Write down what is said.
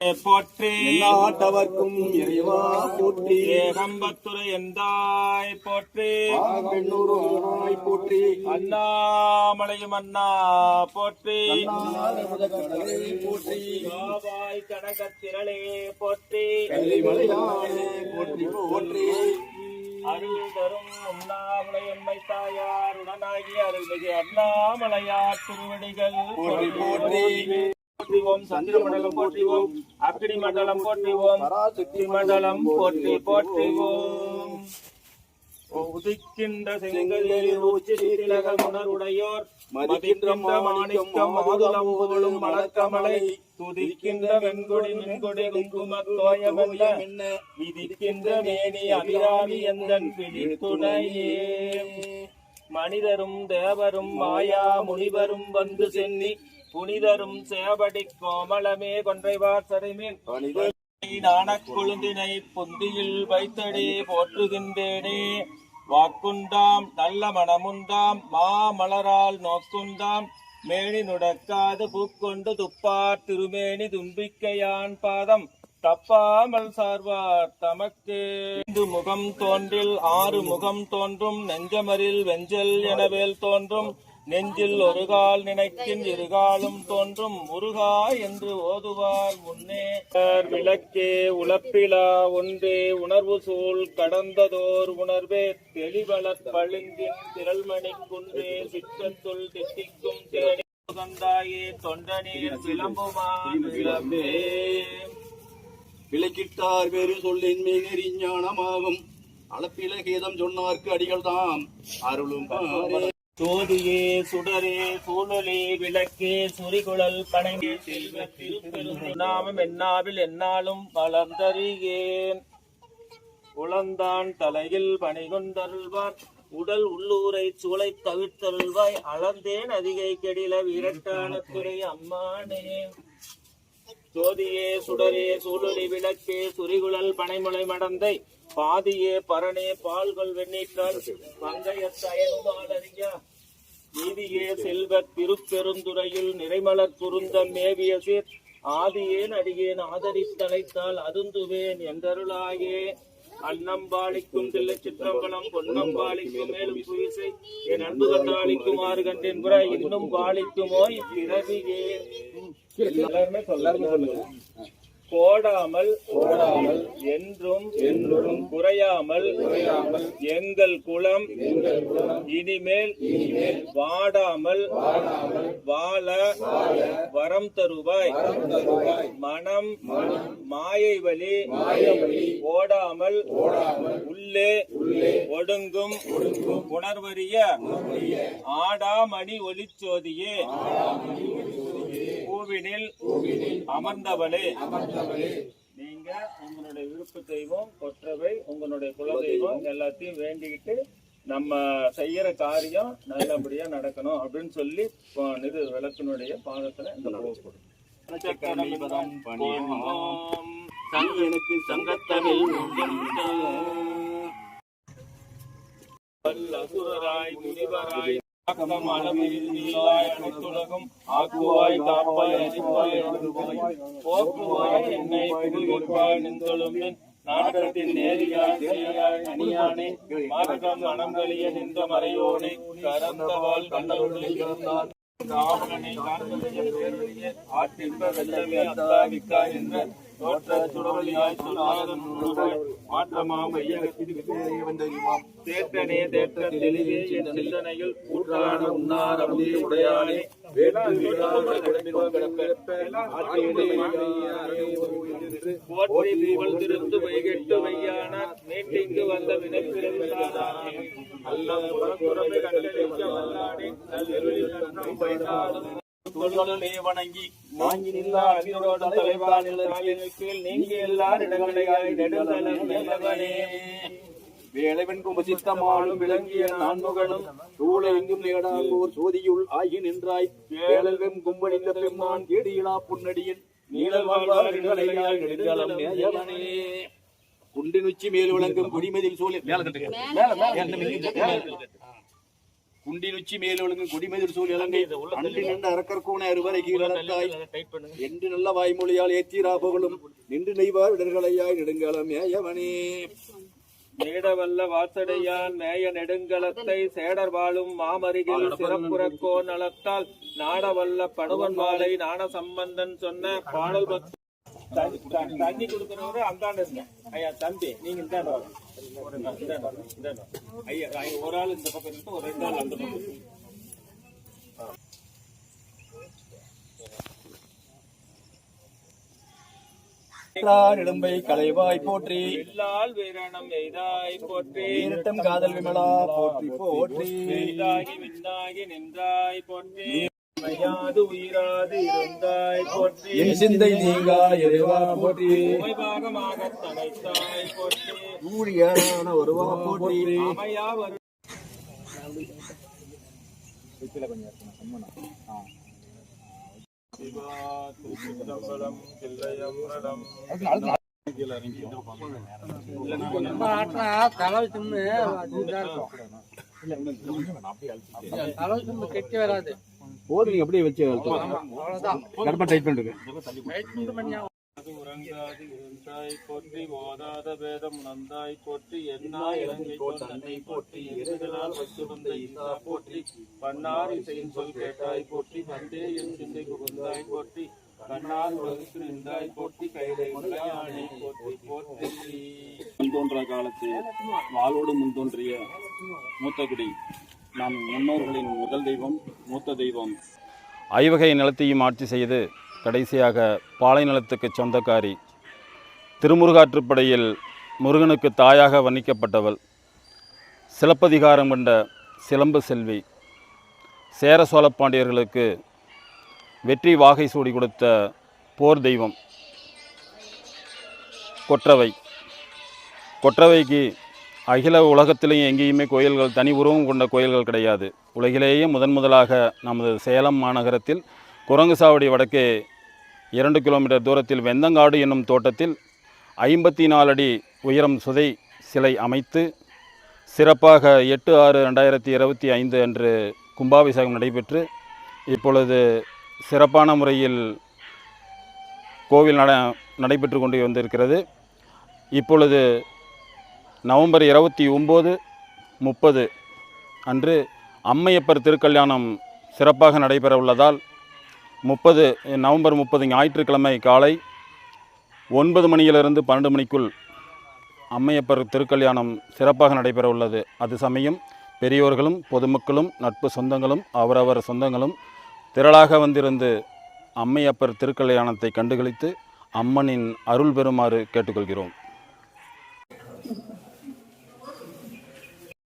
போற்றி. நாட்டவர்க்கும் இறைவா போற்றி. ஏகம்பத்துரை எந்தாய் போற்றி. பெண்ணூர் போற்றி. அண்ணாமலையும் அண்ணா போற்றி. போற்றி. பாபாய் கனகத்திரளே போற்றி. போற்றி போற்றி. அருள் தரும் உண்ணாமலையம்மை தாயார் உடனாகி அருள்மிகு அண்ணாமலையார் திருவடிகள். போற்றி போற்றி. போற்றிவோம் சந்திர மண்டலம் போற்றிவோம் அக்கினி மண்டலம் போற்றிவோம் பராசக்தி மண்டலம் போற்றி போற்றிவோம். உதிக்கின்ற செங்கதில் உச்சி திலக உணர்வுடையோர் மதிக்கின்ற மாணிக்கம் புகழும் துதிக்கின்ற வெண்கொடி மின்கொடி குங்கும தோயமல்ல விதிக்கின்ற மேனி அபிராமி எந்தன் பிடித்துணையே. மனிதரும் தேவரும் மாயா முனிவரும் வந்து சென்னி புனிதரும் சேவடி கோமளமே கொன்றைவார் சரைமேல் மனிதர் நாணக் கொழுந்தினை பொந்தியில் வைத்தடி போற்றுகின்றேனே. வாக்குண்டாம் நல்ல மனமுண்டாம் மாமலரால் நோக்குண்டாம் மேனி நுடக்காது பூக்கொண்டு துப்பார் திருமேனி தும்பிக்கையான் பாதம். தப்பாமல் சார்வார் தமக்கு. ஐந்து முகம் தோன்றில் ஆறு முகம் தோன்றும் நெஞ்சமரில் வெஞ்சல் எனவேல் தோன்றும். நெஞ்சில் ஒரு கால் நினைக்கின் இருகாலும் தோன்றும் முருகா என்று ஓதுவார் முன்னே. விளக்கே உழப்பிலா ஒன்றே உணர்வு சூழ் கடந்ததோர் உணர்வே தெளிவளர் பழுங்கின் திரள்மணி குன்றே சிற்றத்துள் தித்திக்கும் தேனி சுகந்தாயே தொண்டனீர் விளம்புமான் விளம்பே. விளக்கிட்டார் வேறு சொல்லின் மிக ஞானமாகும். அளப்பில கீதம் சொன்னார்க்கு அடிகள் தாம் அருளும் சோதியே சுடரே சூழலே விளக்கே சுரிகுழல் பனைமே செல்வ திருப்பெரும். நாமம் என்னாவில் என்னாலும் வளர்ந்தறியேன். உளந்தான் தலையில் பணிகொண்டருள்வார். உடல் உள்ளூரை சூளை தவிர்த்தருள்வாய். அளந்தேன் அதிகை கெடில விரட்டான துறை அம்மானே. ஜோதியே சுடரே சூழலி விளக்கே சுரிகுழல் பனைமுளை மடந்தை. பாதியே பரணே பால்கொள் வெண்ணீற்றால் பங்கையத்தயனுமாலறியா நீதியே செல்வ திருப்பெருந்துறையில் நிறைமலர் குருந்தம் மேவிய சீர். ஆதியேன் அடியேன் ஆதரித்தழைத்தால் அருந்துவேன் என்றருளாயே. அன்னம்பாளிக்கும் தில்லை சிற்றம்பலம் பொன்னம்பாளிக்கும் மேலும் புயசை என் அன்பு கண்டாளிக்கும் ஆறு கண்டேன் புற இன்னும் பாலிக்குமோ இப்பிறவியே. எல்லாருமே சொல்லுங்க போடாமல் போடாமல் என்றும் என்றும் குறையாமல் குறையாமல் எங்கள் குலம் எங்கள் குலம் இனிமேல் இனிமேல் வாடாமல் வாடாமல் வாழ வரம் தருவாய். மனம் மாயை வழி ஓடாமல் உள்ளே ஒடுங்கும் உணர்வறிய ஆடாமணி ஒளிச்சோதியே. பூவினில் அமர்ந்தவளே. நீங்க உங்களுடைய விருப்ப தெய்வம் கொற்றவை உங்களுடைய குலதெய்வம் எல்லாத்தையும் வேண்டிக்கிட்டு நம்ம செய்யற காரியம் நல்லபடியா நடக்கணும் அப்படின்னு சொல்லி இது விளக்கினுடைய பாதத்துல இந்த எனக்கு சங்கத்தமிழ் வல்லசுரராய் முனிவராய் ஆக்கம் ஆக்குவாய் காப்பாய் அழிப்பாய் போக்குவாய் என்னை நின்றொழும்பின் நாட்டத்தின் நேரியாய் அணியானே. மனங்களிய நின்ற மறையோனே. கரந்தவாள் கண்டவர்களை இருந்தான் ராவணனை காண்பதைய பேரொழிய ஆற்றின்ப வெள்ளமே என்ற தோற்ற சுடவழியாய் சொல்லாதன் உருவாய் மாற்றமா மையகத்தில் தேற்றனே தேற்ற தெளிவே என் சிந்தனையில் கூற்றான உன்னார் அமுதே உடையானே போற்றி திருந்து வைகெட்டு வையான மீட்டிங்கு வந்த அல்ல கண்டளிக்க வைத்தாலும் தொல்களே வணங்கி வாங்கி நில்லா அகிலோட தலைவானில் கீழ் நீங்கி எல்லா இடங்களையாய் நெடுந்தலம் நிலவனே வேளவன் குமசித்தமாலும் விளங்கிய நான்முகனும் சூழ எங்கும் நேடாங்கோர் சோதியுள் ஆகி நின்றாய். வேளல்வெம் கும்பனிந்த பெம்மான் கேடியிலா புன்னடியின் நீழல் வாழ்வார் இடங்களையாய் நெடுங்காலம் நேயவனே. குண்டினுச்சி மேல் விளங்கும் குடிமதில் சூழல் மேல கட்டுங்க மேல மேல. குண்டினுச்சி மேலொழுங்கும் குடிமதிர் சூழ் இலங்கை. அன்றி நின்ற அரக்கற்கூண அறுவரை கீழத்தாய் என்று நல்ல வாய்மொழியால் ஏத்தீரா புகழும். நின்று நெய்வார் இடர்களையாய் நெடுங்கலம் ஏயவனே. நீடவல்ல வாசடையான் மேய நெடுங்கலத்தை சேடர் வாழும் மாமருகில் சிறப்புறக்கோ நலத்தால் நாடவல்ல பணுவன் வாழை நாண சம்பந்தன் சொன்ன பாடல் பக்தி. தண்ணி- கொடுக்கிறவரு அந்தாண்ட ஐயா தம்பி நீங்க இந்தாண்ட ஐயா ஐயா, ஒரு ஆள் இந்த பக்கம் இருந்து ஒரு ரெண்டு ஆள் அந்த பக்கம் நெடும்பை கலைவாய் போற்றி. எல்லால் வீரணம் எய்தாய் போற்றி. ஈரட்டம் காதல் விமலா போற்றி போற்றி. விண்ணாகி நின்றாய் போற்றி. மையாது உயிராது இருந்தாய் போற்றி. என் சிந்தை நீங்கா எதுவா போற்றி. உமைபாகமாக தனைத்தாய் போற்றி. ஊழியான ஒருவா போற்றி. அமையா வரு சிவா திருச்சிதம்பரம் தில்லையம்பலம் தலை தும்மு கெட்டி வராது. போது நீங்க அப்படியே வச்சு கரெக்டா டைட் பண்ணிருக்கு உறங்காது இருந்தாய் போற்றி ஓதாத வேதம் நந்தாய் போற்றி என்னாய் இலங்கை தன்னை போற்றி எதிர்களால் வச்சு வந்த இந்தா போற்றி பன்னார் இசையின் சொல் கேட்டாய் போற்றி வந்தே என் சிந்தை புகுந்தாய் போற்றி கண்ணால் உலகுக்கு நின்றாய் போற்றி கைதை உடையானே போற்றி போற்றி முன்தோன்றா காலத்து வாளோடு முன்தோன்றிய மூத்தகுடி நம் முன்னோர்களின் முதல் தெய்வம் மூத்த தெய்வம். ஐவகை நிலத்தையும் ஆட்சி செய்து கடைசியாக பாலை நிலத்துக்கு சொந்தக்காரி திருமுருகாற்றுப்படையில் முருகனுக்கு தாயாக வர்ணிக்கப்பட்டவள். சிலப்பதிகாரம் கொண்ட சிலம்பு செல்வி. சேர சோழ பாண்டியர்களுக்கு வெற்றி வாகை சூடி கொடுத்த போர் தெய்வம். கொற்றவை. கொற்றவைக்கு அகில உலகத்திலேயும் எங்கேயுமே கோயில்கள் தனி உருவம் கொண்ட கோயில்கள் கிடையாது. உலகிலேயே முதன் முதலாக நமது சேலம் மாநகரத்தில் குரங்கு சாவடி வடக்கே இரண்டு கிலோமீட்டர் தூரத்தில் வெந்தங்காடு என்னும் தோட்டத்தில் ஐம்பத்தி நாலு அடி உயரம் சுதை சிலை அமைத்து சிறப்பாக எட்டு ஆறு ரெண்டாயிரத்தி இருபத்தி ஐந்து அன்று கும்பாபிஷேகம் நடைபெற்று இப்பொழுது சிறப்பான முறையில் கோவில் நட நடைபெற்று கொண்டு வந்திருக்கிறது. இப்பொழுது நவம்பர் இருபத்தி ஒம்பது முப்பது அன்று அம்மையப்பர் திருக்கல்யாணம் சிறப்பாக நடைபெற உள்ளதால் முப்பது நவம்பர் முப்பது ஞாயிற்றுக்கிழமை காலை ஒன்பது மணியிலிருந்து பன்னெண்டு மணிக்குள் அம்மையப்பர் திருக்கல்யாணம் சிறப்பாக நடைபெற உள்ளது. அது சமயம் பெரியோர்களும் பொதுமக்களும் நட்பு சொந்தங்களும் அவரவர் சொந்தங்களும் திரளாக வந்திருந்து அம்மையப்பர் திருக்கல்யாணத்தை கண்டுகளித்து அம்மனின் அருள் பெறுமாறு கேட்டுக்கொள்கிறோம்.